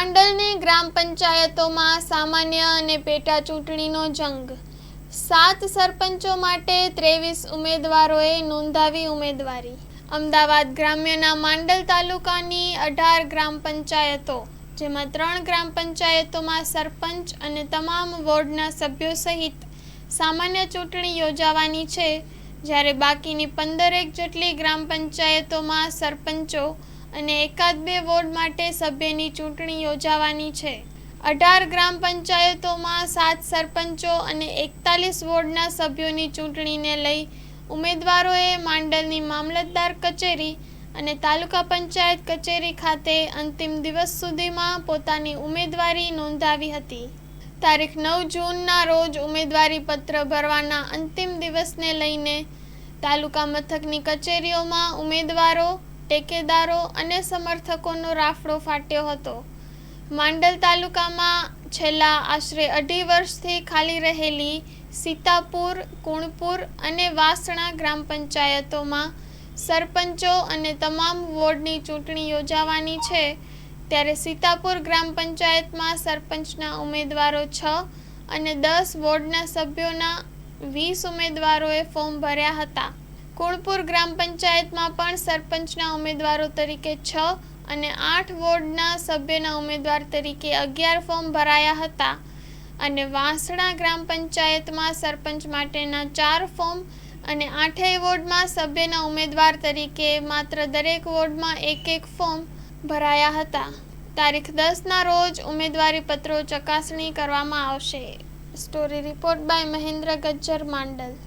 માંડલની ગ્રામ પંચાયતોમાં સામાન્ય અને પેટા ચૂંટણીનો જંગ. સાત સરપંચો માટે ત્રેવીસ ઉમેદવારોએ નોંધાવી ઉમેદવારી. અમદાવાદ ગ્રામ્યના માંડલ તાલુકાની અઢાર ગ્રામ પંચાયતો, જેમાં ત્રણ ગ્રામ પંચાયતોમાં સરપંચ અને તમામ વોર્ડના સભ્યો સહિત સામાન્ય ચૂંટણી યોજાવાની છે. જ્યારે બાકીની પંદરેક જેટલી ગ્રામ પંચાયતોમાં સરપંચો અને એકાદ બે વોર્ડ માટે સભ્યની ચૂંટણી યોજાવાની છે. અઢાર ગ્રામ પંચાયતોમાં સાત સરપંચો અને એકતાલીસ વોર્ડના સભ્યોની ચૂંટણીને લઈ ઉમેદવારોએ માંડલની મામલતદાર કચેરી અને તાલુકા પંચાયત કચેરી ખાતે અંતિમ દિવસ સુધીમાં પોતાની ઉમેદવારી નોંધાવી હતી. તારીખ નવ જૂનના રોજ ઉમેદવારી પત્ર ભરવાના અંતિમ દિવસને લઈને તાલુકા મથકની કચેરીઓમાં ઉમેદવારો ટેકેદારો અને સમર્થકોનો રાફડો ફાટ્યો હતો. માંડલ તાલુકામાં છેલ્લા આશરે અઢી વર્ષથી ખાલી રહેલી સીતાપુર, કુણપુર અને વાસણા ગ્રામ પંચાયતોમાં સરપંચો અને તમામ વોર્ડની ચૂંટણી યોજાવાની છે. ત્યારે સીતાપુર ગ્રામ પંચાયતમાં સરપંચના ઉમેદવારો છ અને દસ વોર્ડના સભ્યોના વીસ ઉમેદવારોએ ફોર્મ ભર્યા હતા. કુણપુર ગ્રામ પંચાયતમાં પણ સરપંચના ઉમેદવારો તરીકે છ અને આઠ વોર્ડના સભ્યના ઉમેદવાર તરીકે અગિયાર ફોર્મ ભરાયા હતા. અને વાંસણા ગ્રામ પંચાયતમાં સરપંચ માટેના ચાર ફોર્મ અને આઠેય વોર્ડમાં સભ્યના ઉમેદવાર તરીકે માત્ર દરેક વોર્ડમાં એક એક ફોર્મ ભરાયા હતા. તારીખ દસના રોજ ઉમેદવારી પત્રો ચકાસણી કરવામાં આવશે. Story report by Mahendra Gajjar Mandal.